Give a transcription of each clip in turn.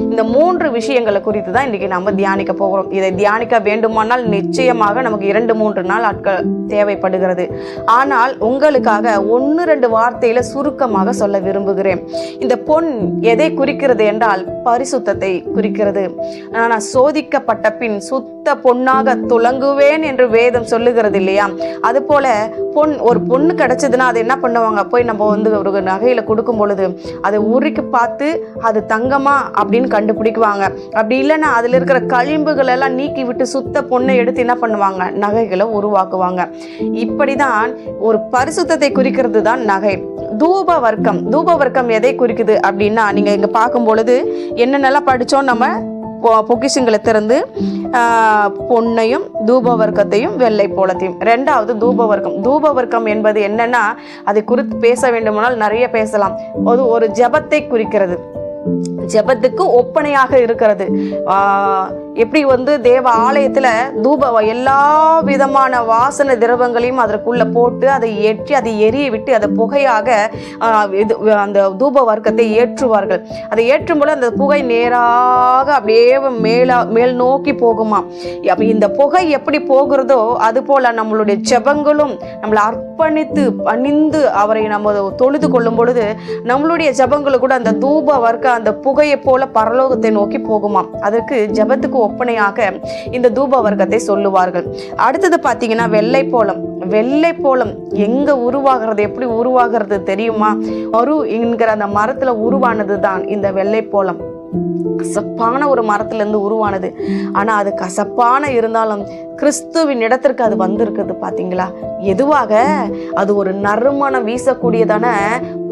இந்த மூன்று விஷயங்களை குறித்து தான் இன்னைக்கு நம்ம தியானிக்க போகிறோம். இதை தியானிக்க வேண்டுமானால் நிச்சயமாக நமக்கு இரண்டு மூன்று நாள் ஆட்கள் தேவைப்படுகிறது. ஆனால் உங்களுக்காக ஒன்று ரெண்டு வார்த்தையில சுருக்கமாக சொல்ல விரும்புகிறேன். இந்த பொன் எதை குறிக்கிறது என்றால் பரிசுத்தத்தை குறிக்கிறது. நான் சோதிக்கப்பட்ட பின் சுத்த பொன்னாக துலங்குவேன் என்று வேதம் சொல்லுகிறது இல்லையா? அது போல பொன் ஒரு பொண்ணு கிடைச்சதுன்னா அது என்ன பண்ணுவாங்க? போய் நம்ம வந்து ஒரு நகையில கொடுக்கும் பொழுது அதை உருக்கி பார்த்து அது தங்கமா அப்படின்னு கண்டுபிடிக்குவாங்க. அப்படி இல்லைன்னா அதில் இருக்கிற கழிம்புகள் எல்லாம் நீக்கி விட்டு சுத்த பொண்ணை எடுத்து என்ன பண்ணுவாங்க? நகைகளை உருவாக்குவாங்க. இப்படி தான் ஒரு பரிசுத்தத்தை குறிக்கிறது தான் நகை. தூப வர்க்கம். தூப வர்க்கம் எதை குறிக்குது அப்படின்னா நீங்கள் இங்கே பார்க்கும் பொழுது என்னென்னலாம் படித்தோம் நம்ம? பொ- பொக்கிஷங்களை திறந்து பொண்ணையும் பொன்னையும் தூப வர்க்கத்தையும் வெள்ளை போலத்தையும். ரெண்டாவது தூப வர்க்கம். தூப வர்க்கம் என்பது என்னன்னா அதை குறித்து பேச வேண்டுமானால் நிறைய பேசலாம். அது ஒரு ஜெபத்தை குறிக்கிறது. ஜெபத்துக்கு ஒப்பனையாக இருக்கிறது. எப்படி வந்து தேவ ஆலயத்துல தூப எல்லா விதமான வாசன திரவங்களையும் அதற்குள்ள போட்டு அதை ஏற்றி அதை எரிய விட்டு அதை புகையாக இது அந்த தூப வர்க்கத்தை ஏற்றுவார்கள். அதை ஏற்றும் போல அந்த புகை நேராக அப்படியே மேலா மேல் நோக்கி போகுமா? இந்த புகை எப்படி போகிறதோ அது போல நம்மளுடைய ஜெபங்களும் நம்மளை அர்ப்பணித்து பணிந்து அவரை நம்ம தொழுது கொள்ளும் பொழுது நம்மளுடைய ஜெபங்களை கூட அந்த தூப வர்க்க அந்த புகையை போல பரலோகத்தை நோக்கி போகுமாம். அதற்கு ஜெபத்துக்கு ஒப்பனையாக இந்த தூப வர்க்கத்தை சொல்லுவார்கள். அடுத்தது பார்த்தீங்கன்னா வெள்ளை போலம். வெள்ளை போலம் எங்க உருவாகிறது எப்படி உருவாகிறது தெரியுமா? அரு என்கிற அந்த மரத்துல உருவானது தான் இந்த வெள்ளை போலம். கசப்பான ஒரு மரத்துலேருந்து உருவானது. ஆனால் அது கசப்பான இருந்தாலும் கிறிஸ்துவின் இடத்திற்கு அது வந்திருக்குது பார்த்தீங்களா எதுவாக? அது ஒரு நறுமணம் வீசக்கூடியதான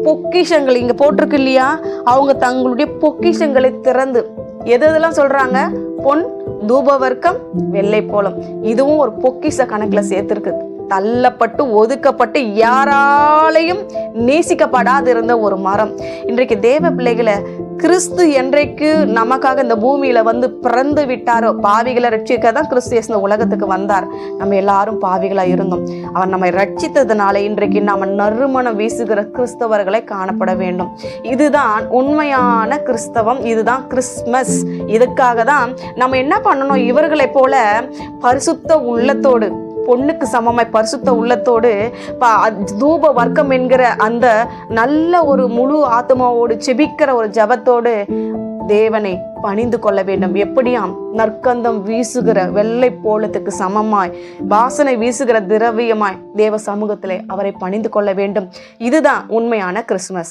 பொக்கிஷங்கள் இங்கே போட்டிருக்கு இல்லையா? அவங்க தங்களுடைய பொக்கிஷங்களை திறந்து. எது எதெல்லாம் சொல்கிறாங்க பொன் தூபவர்க்கம் வெள்ளை போலம். இதுவும் ஒரு பொக்கிஷ கணக்கில் சேர்த்துருக்குது தள்ளப்பட்டு ஒதுக்கப்பட்டு யாராலையும் நேசிக்கப்படாது இருந்த ஒரு மரம். இன்றைக்கு தேவ பிள்ளைகளை கிறிஸ்து என்றைக்கு நமக்காக இந்த பூமியில வந்து பிறந்து விட்டாரோ பாவிகளை ரட்சிக்க தான் கிறிஸ்து இந்த உலகத்துக்கு வந்தார். நம்ம எல்லாரும் பாவிகளா இருந்தோம். அவர் நம்மை ரட்சித்ததுனால இன்றைக்கு நாம நறுமணம் வீசுகிற கிறிஸ்தவர்களை காணப்பட வேண்டும். இதுதான் உண்மையான கிறிஸ்தவம். இதுதான் கிறிஸ்மஸ் இதுக்காக தான் நம்ம என்ன பண்ணணும்? இவர்களைப் போல பரிசுத்த உள்ளத்தோடு பொண்ணுக்கு சமமாய் பரிசுத்த உள்ளத்தோடு ப- அ- தூப வர்க்கம் என்கிற அந்த நல்ல ஒரு முழு ஆத்மாவோடு செபிக்கிற ஒரு ஜபத்தோடு தேவனை பணிந்து கொள்ள வேண்டும். எப்படியாம் நற்கந்தம் வீசுகிற வெள்ளை போலத்துக்கு சமமாய் வாசனை வீசுகிற திரவியமாய் தேவ சமூகத்திலே அவரை பணிந்து கொள்ள வேண்டும். இதுதான் உண்மையான கிறிஸ்மஸ்